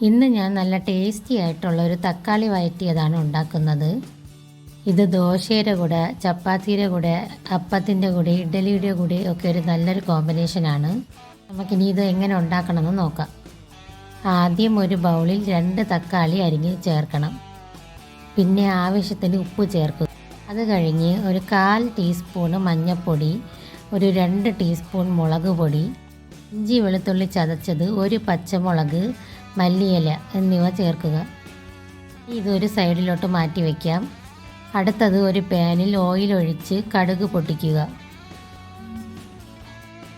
ഇന്ന് ഞാൻ നല്ല ടേസ്റ്റി ആയിട്ടുള്ള ഒരു തക്കാളി വയറ്റിയതാണ് ഉണ്ടാക്കുന്നത്. ഇത് ദോശയുടെ കൂടെ ചപ്പാത്തിയുടെ കൂടെ അപ്പത്തിന്റെ കൂടെ ഇഡ്ഡലിയുടെ കൂടെ ഒക്കെ ഒരു നല്ലൊരു കോമ്പിനേഷനാണ് നമുക്കിനി ഇത് എങ്ങനെ ഉണ്ടാക്കണമെന്ന് നോക്കാം. ആദ്യം ഒരു ബൗളിൽ രണ്ട് തക്കാളി അരിഞ്ഞ് ചേർക്കണം. പിന്നെ ആവശ്യത്തിന് ഉപ്പ് ചേർക്കുക. അത് കഴിഞ്ഞ് ഒരു കാൽ ടീസ്പൂണ് മഞ്ഞൾപ്പൊടി ഒരു രണ്ട് ടീസ്പൂൺ മുളക് പൊടി ഇഞ്ചി വെളുത്തുള്ളി ചതച്ചത് ഒരു പച്ചമുളക് മല്ലിയില എന്നിവ ചേർക്കുക. ഇതൊരു സൈഡിലോട്ട് മാറ്റി വയ്ക്കാം അടുത്തത് ഒരു പാനിൽ ഓയിൽ ഒഴിച്ച് കടുക് പൊട്ടിക്കുക.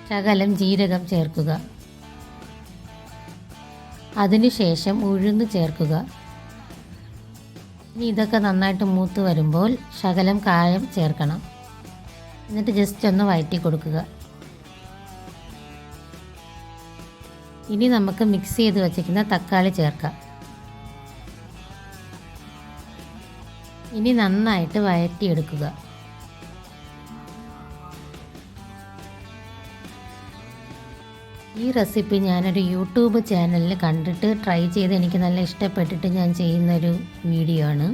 ശകലം ജീരകം ചേർക്കുക. അതിനുശേഷം ഉഴുന്ന് ചേർക്കുക. ഇനി ഇതൊക്കെ നന്നായിട്ട് മൂത്ത് വരുമ്പോൾ ശകലം കായം ചേർക്കണം. എന്നിട്ട് ജസ്റ്റ് ഒന്ന് വഴറ്റി കൊടുക്കുക. ഇനി നമുക്ക് മിക്സ് ചെയ്ത് വച്ചിരിക്കുന്ന തക്കാളി ചേർക്കാം. ഇനി നന്നായിട്ട് വഴറ്റിയെടുക്കുക. ഈ റെസിപ്പി ഞാനൊരു യൂട്യൂബ് ചാനലിൽ കണ്ടിട്ട് ട്രൈ ചെയ്ത് എനിക്ക് നല്ല ഇഷ്ടപ്പെട്ടിട്ട് ഞാൻ ചെയ്യുന്നൊരു വീഡിയോ ആണ്.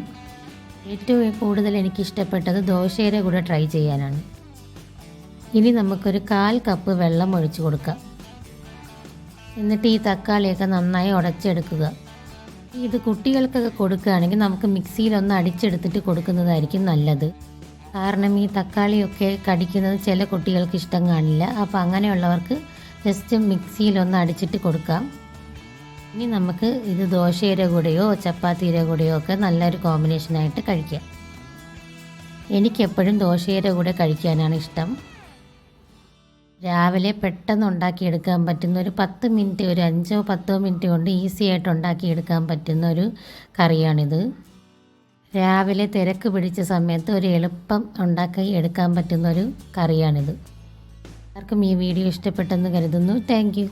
ഏറ്റവും കൂടുതൽ എനിക്ക് ഇഷ്ടപ്പെട്ടത് ദോശയുടെ കൂടെ ട്രൈ ചെയ്യാനാണ്. ഇനി നമുക്കൊരു കാൽ കപ്പ് വെള്ളം ഒഴിച്ചു കൊടുക്കാം. എന്നിട്ട് ഈ തക്കാളിയൊക്കെ നന്നായി ഉടച്ചെടുക്കുക. ഇത് കുട്ടികൾക്കൊക്കെ കൊടുക്കുകയാണെങ്കിൽ നമുക്ക് മിക്സിയിലൊന്ന് അടിച്ചെടുത്തിട്ട് കൊടുക്കുന്നതായിരിക്കും നല്ലത്. കാരണം ഈ തക്കാളിയൊക്കെ കടിക്കുന്നത് ചില കുട്ടികൾക്ക് ഇഷ്ടം കാണില്ല. അപ്പോൾ അങ്ങനെയുള്ളവർക്ക് ജസ്റ്റ് മിക്സിയിലൊന്ന് അടിച്ചിട്ട് കൊടുക്കാം. ഇനി നമുക്ക് ഇത് ദോശയുടെ കൂടെയോ ചപ്പാത്തിയുടെ കൂടെയോ ഒക്കെ നല്ലൊരു കോമ്പിനേഷനായിട്ട് കഴിക്കാം. എനിക്കെപ്പോഴും ദോശയുടെ കൂടെ കഴിക്കാനാണ് ഇഷ്ടം. രാവിലെ പെട്ടെന്ന് ഉണ്ടാക്കിയെടുക്കാൻ പറ്റുന്ന ഒരു പത്ത് മിനിറ്റ് ഒരു അഞ്ചോ പത്തോ മിനിറ്റ് കൊണ്ട് ഈസി ആയിട്ട് ഉണ്ടാക്കിയെടുക്കാൻ പറ്റുന്ന ഒരു കറിയാണിത്. രാവിലെ തിരക്ക് പിടിച്ച സമയത്ത് ഒരു എളുപ്പം ഉണ്ടാക്കി എടുക്കാൻ പറ്റുന്ന ഒരു കറിയാണിത്. ആർക്കും ഈ വീഡിയോ ഇഷ്ടപ്പെട്ടെന്ന് കരുതുന്നു. താങ്ക്